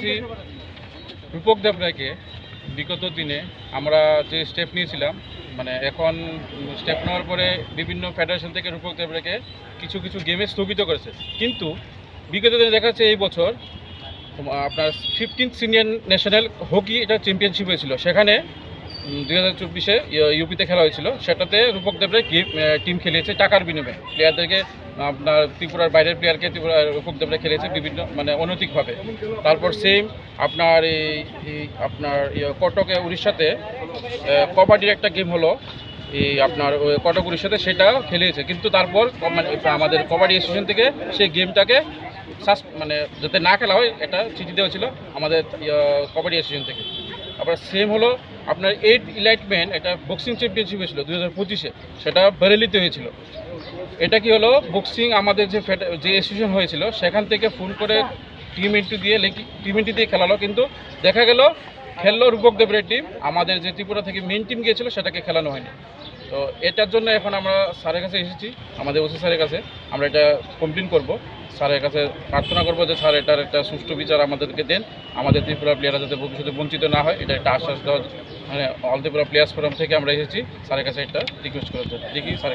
এসেছি রূপক দেবরায়কে। বিগত দিনে আমরা যে স্টেপ নিয়েছিলাম মানে এখন স্টেপ নেওয়ার পরে বিভিন্ন ফেডারেশন থেকে রূপক দেবরায়কে কিছু কিছু গেমে স্থগিত করেছে। কিন্তু বিগত দিনে দেখা যাচ্ছে এই বছর আপনার ফিফটিন সিনিয়র ন্যাশনাল হকি এটা চ্যাম্পিয়নশিপ হয়েছিল। সেখানে দুই হাজার চব্বিশে ইউপিতে খেলা হয়েছিল। সেটাতে রূপক দেবরায় টিম খেলেছে টাকার বিনিময়ে। প্লেয়ারদেরকে আপনার ত্রিপুরার বাইরের প্লেয়ারকে ত্রিপুরা রূপক দেবরায় খেলেছে বিভিন্ন মানে অনৈতিকভাবে। তারপর সেম আপনার এই আপনার ইয়ে কটকে উড়িষ্যাতে কবাডির একটা গেম হলো। এই আপনার কটক উড়িষ্যাতে সেটা খেলেছে কিন্তু তারপর মানে আমাদের কবাডি অ্যাসোসিয়েশন থেকে সেই গেমটাকে সাস মানে যাতে না খেলা হয় এটা চিঠি দেওয়া ছিল আমাদের ইয়ে, কবাডি অ্যাসোসিয়েশন থেকে। আবার সেম হলো আপনার এইট ইলাইটমেন্ট এটা বক্সিং চ্যাম্পিয়নশিপ হয়েছিল দু হাজার পঁচিশে, সেটা বেরেলিতে হয়েছিল। এটা কি হলো? বক্সিং আমাদের যে যে অ্যাসোসিয়েশন হয়েছিল, সেখান থেকে ফোন করে টিম এন্ট্রি দিয়ে টিম এন্ট্রি দিয়ে খেলালো। কিন্তু দেখা গেল, খেললো রূপক দেবরের টিম আমাদের যে ত্রিপুরা থেকে মেন টিম গিয়েছিল, সেটাকে খেলানো হয়নি। তো এটার জন্য এখন আমরা স্যারের কাছে এসেছি, আমাদের ওসি স্যারের কাছে। আমরা এটা কমপ্লেন করব। স্যারের কাছে প্রার্থনা করব যে স্যার, এটার একটা সুষ্ঠু বিচার আমাদেরকে দেন। আমাদের ত্রিপুরা প্লেয়াররা যাতে ভবিষ্যতে বঞ্চিত না হয়, এটা একটা আশ্বাস দেওয়া মানে অল ত্রিপুরা প্লেয়ার্স ফোরাম থেকে আমরা এসেছি স্যারের কাছে একটা রিকোয়েস্ট করার জন্য। দেখি স্যার